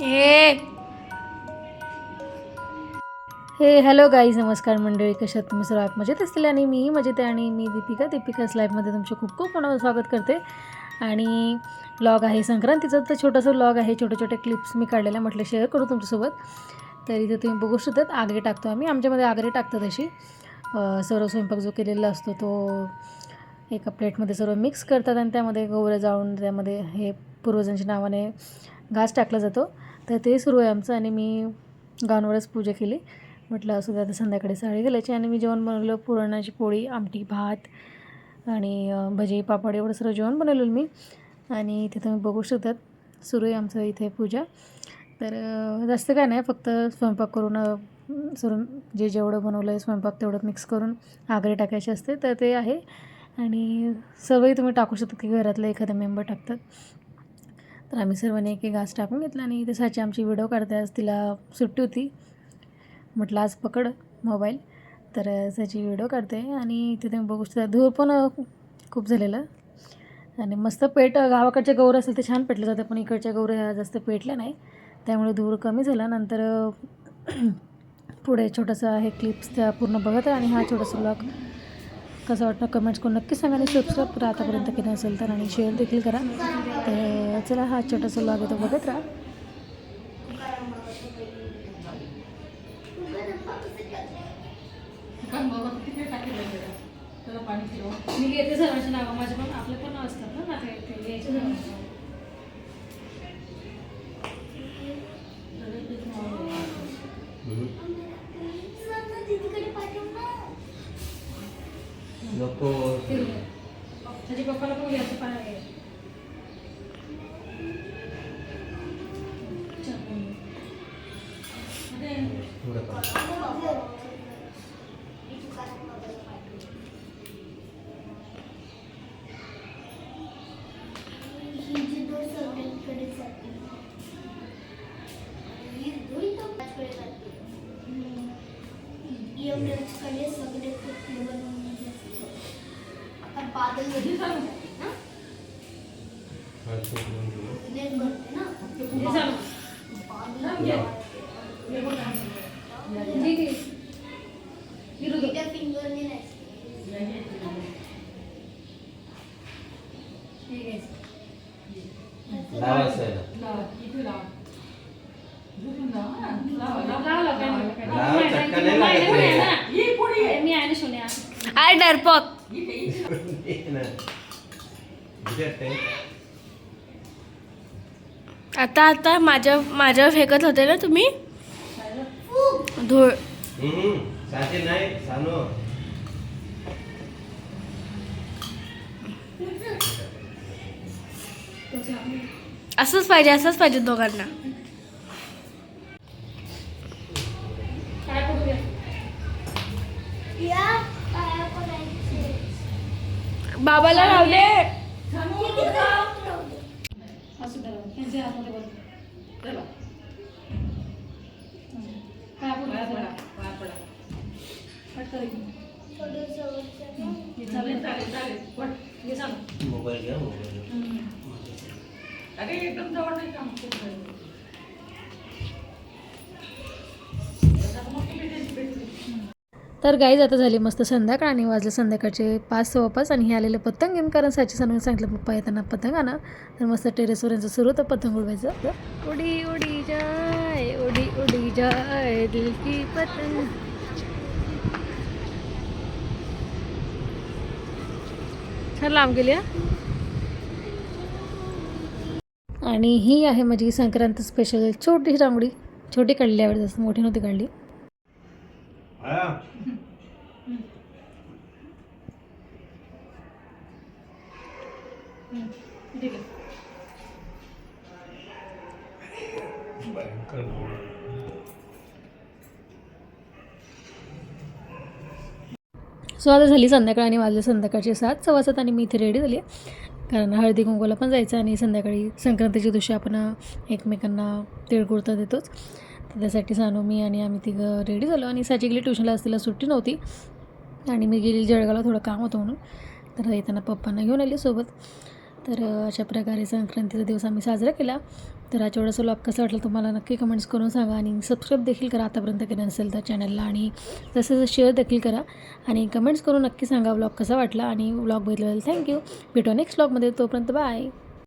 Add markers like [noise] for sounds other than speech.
ए हे hello guys नमस्कार मंडळी कशात तुम्ही सर्व ॲप मजेत असतील आणि मी मजेत आहे आणि मी दीपिका. दीपिकाच लाईफमध्ये तुमचे खूप खूप मनावर स्वागत करते. आणि ब्लॉग आहे संक्रांतीचा तर छोटासा ब्लॉग आहे. छोटे छोटे क्लिप्स मी काढलेल्या म्हटलं शेअर करू तुमच्यासोबत. तर इथे तुम्ही बघू शकतात आगरी टाकतो आम्ही. आमच्यामध्ये आगरी टाकतो तशी सर्व स्वयंपाक जो केलेला असतो तो एका प्लेटमध्ये सर्व मिक्स करतात आणि त्यामध्ये गोवरं जाळून त्यामध्ये हे पूर्वजांच्या नावाने घास टाकला जातो. तर ते सुरू आहे आमचं आणि मी गावांवरच पूजा केली. म्हटलं असं आता संध्याकाळी साडी घालायची. आणि मी जेवण बनवलं पुरणाची पोळी आमटी भात आणि भजी पापड एवढं सर्व जेवण बनवलेलं मी. आणि इथे तुम्ही बघू शकतात सुरू आहे आमचं इथे पूजा. तर जास्त काय नाही फक्त स्वयंपाक करून सरून जे जेवढं बनवलं आहे स्वयंपाक तेवढं मिक्स करून आगरी टाकायचे असते. तर ते आहे. आणि सर्वही तुम्ही टाकू शकता की घरातलं एखादा मेंबर टाकतात. तर आम्ही सर्वांनी एक एक घास टाकून घेतला आणि तसाची साची आमची व्हिडिओ काढते आज तिला सुट्टी होती. म्हटलं आज पकड मोबाईल तर साची व्हिडिओ काढते आणि तिथे बघू शकता धूर पण खूप झालेलं. आणि मस्त पेट गावाकडच्या गौर असेल ते छान पेटलं जातं पण इकडच्या गौर ह्या जास्त पेटल्या नाही. त्यामुळे धूर कमी झाला. नंतर [clears throat] पुढे छोटंसं हे क्लिप्स त्या पूर्ण बघत आणि हा छोटासा ब्लॉग कसं वाटतं कमेंट्स करून नक्की सांगा आणि सबस्क्राईब करा. आतापर्यंत केलं असेल तर आणि शेअर देखील करा. तर चला हा छोटासा लॉग येतो बघत राहा. मी घेते सर्वांच्या नावं माझे पण आपले पण असतात ना आता ते घ्यायचे सर्वांचे नावं. नको त्याच्या पप्पाला पण घ्यायचं सगळे बनवून आता बादल डरपक [laughs] ये ना. इथे ते. आता आता माझ्या माझ्यावर फेकत होते ना तुम्ही? धूळ. असंच पाहिजे असंच पाहिजे दोघांना. बाबाला लावले. द्या त्यांच्या हातमध्ये बघ. चला. काय आपण पट कर इकडून. चालेल चालेल चालेल. पट. हे चालू. मोबाईल घ्या मोबाईल घ्या. अरे एकदम जवळ नाही काम तर गाईज आता झाली मस्त संध्याकाळ आणि वाजले संध्याकाळचे पाच सव्वा पाच आणि हे आलेले पतंग घेऊन कारण साची सांगून सांगितलं पप्पा येताना पतंग आणा. तर मस्त टेरेसवर यांचं सुरू होतं पतंग उडवायचं. उडी उडी जाय उडी उडी जाय दिल की पतंग. छान लांब गेली आणि ही आहे माझी संक्रांत स्पेशल छोटी रांगोळी. छोटी काढली आवडत मोठी नव्हती काढली. भयंकर. सो आता झाली संध्याकाळ आणि वाजले संध्याकाळचे सात. सव्वा सात आणि मी इथे रेडी झाली कारण हळदी कुंकूला पण जायचं आणि संध्याकाळी संक्रांतीच्या दिवशी आपण एकमेकांना तिळगुळ तर देतोच. तर त्यासाठी सानू मी आणि आम्ही तिघं रेडी झालो आणि साची गेली ट्युशनला तिला सुट्टी नव्हती. आणि मी गेली जळगावला थोडं काम होतं म्हणून. तर येताना पप्पांना घेऊन आली सोबत. तर अशा प्रकारे संक्रांतीचा दिवस आम्ही साजरा केला. तर हा छोटासा व्लॉग कसा वाटला तुम्हाला नक्की कमेंट्स करून सांगा आणि सबस्क्राईब देखील करा आतापर्यंत केलं नसेल तर चॅनलला आणि तसंच शेअर देखील करा. आणि कमेंट्स करून नक्की सांगा व्लॉग कसा वाटला आणि व्लॉग बघितल्याबद्दल थँक्यू भेटू नेक्स्ट व्लॉगमध्ये तोपर्यंत बाय